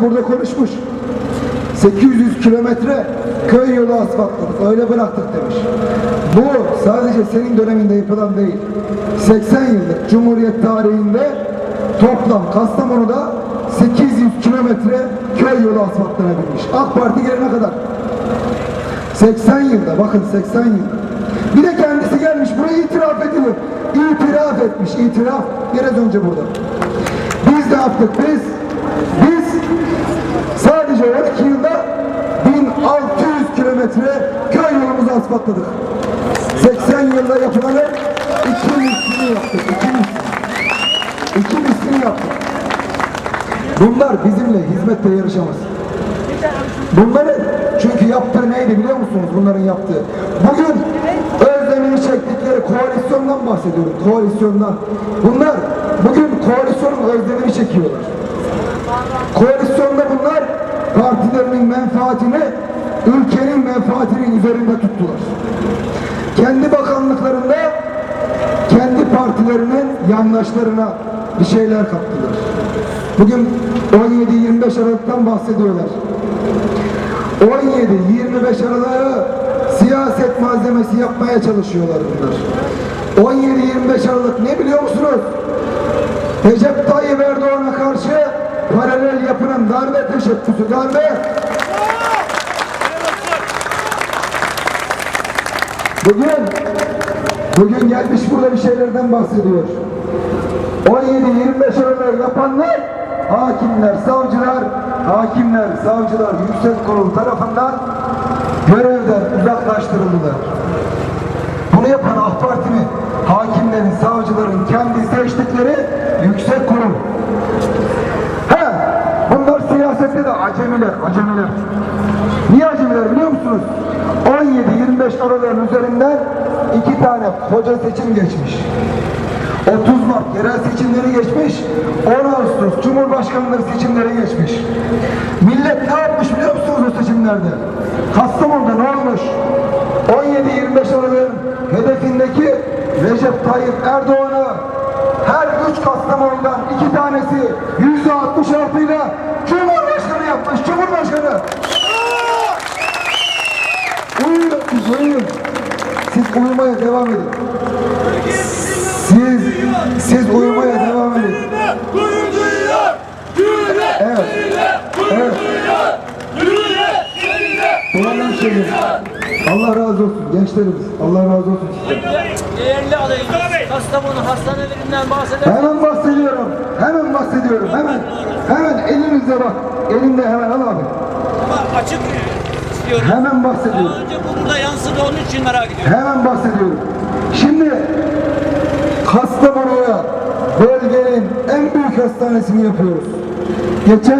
burada konuşmuş. 800 kilometre köy yolu asfaltladık, öyle bıraktık demiş. Bu sadece senin döneminde yapılan değil. 80 yıllık Cumhuriyet tarihinde toplam Kastamonu'da 800 kilometre köy yolu asfaltlanabilmiş. AK Parti gelene kadar. 80 yılda, bakın 80 yılda. Bir de kendisi gelmiş, burayı itiraf ediyor. İtiraf etmiş, itiraf. Biraz önce burada. Biz ne yaptık biz? Biz sadece 12 yılda 1600 kilometre köy yolumuzu asfaltladık. 80 yılda yapılanı iki mislini yaptık. İki mislini. İki mislini yaptık. Bunlar bizimle hizmette yarışamaz. Bunların çünkü yaptığı neydi biliyor musunuz bunların yaptığı? Bugün özlemini çektikleri koalisyondan bahsediyorum. Koalisyondan. Bunlar bugün koalisyonun özlemini çekiyorlar. Koalisyonda bunlar partilerinin menfaatini ülkenin menfaatinin üzerinde tuttular. Kendi bakanlıklarında kendi partilerinin yandaşlarına bir şeyler kattılar. Bugün 17-25 Aralık'tan bahsediyorlar. 17-25 Aralık'ı siyaset malzemesi yapmaya çalışıyorlar bunlar. 17-25 Aralık ne biliyor musunuz? Recep Tayyip Erdoğan'a karşı paralel yapılan darbe. Bugün, bugün gelmiş burada bir şeylerden bahsediyor. 17-25 Aralık yapanlar hakimler, savcılar, hakimler, savcılar yüksek kurul tarafından görevden uzaklaştırıldılar. Bunu yapan AK Parti mi? Hakimlerin, savcıların kendi seçtikleri yüksek kurum. He, bunlar siyasette de acemiler, acemiler. Niye acemiler biliyor musunuz? 17-25 Aralık'ın üzerinden iki tane koca seçim geçmiş. 30 Mart yerel seçimleri geçmiş, 10 Ağustos Cumhurbaşkanlığı seçimleri geçmiş. Millet ne yapmış biliyor musunuz o seçimlerde? Kastamonu'da ne olmuş? 17-25 Aralık'ın hedefindeki Recep Tayyip Erdoğan'ı her üç Kastamonu'dan iki tanesi yüzde 66 ile Cumhurbaşkanı yapmış, Cumhurbaşkanı. Uyuyun, uyuyun. Siz uyumaya devam edin. Siz, siz uyumaya devam edin. Evet. Evet. Doğru şeyler. Allah razı olsun gençlerimiz. Allah razı olsun. Değerli adayım, Kastamonu hastanelerinden bahseder. Hemen bahsediyorum. Hemen bahsediyorum. Hemen. Hemen elinizde bak. Elimde hemen al abi. Ama açık istiyorum. Hemen Daha bahsediyorum. önce bu burada yansıdı onun için merak ediyorum. Hemen bahsediyorum. Şimdi Kastamonu'ya bölgenin en büyük hastanesini yapıyoruz. Geçen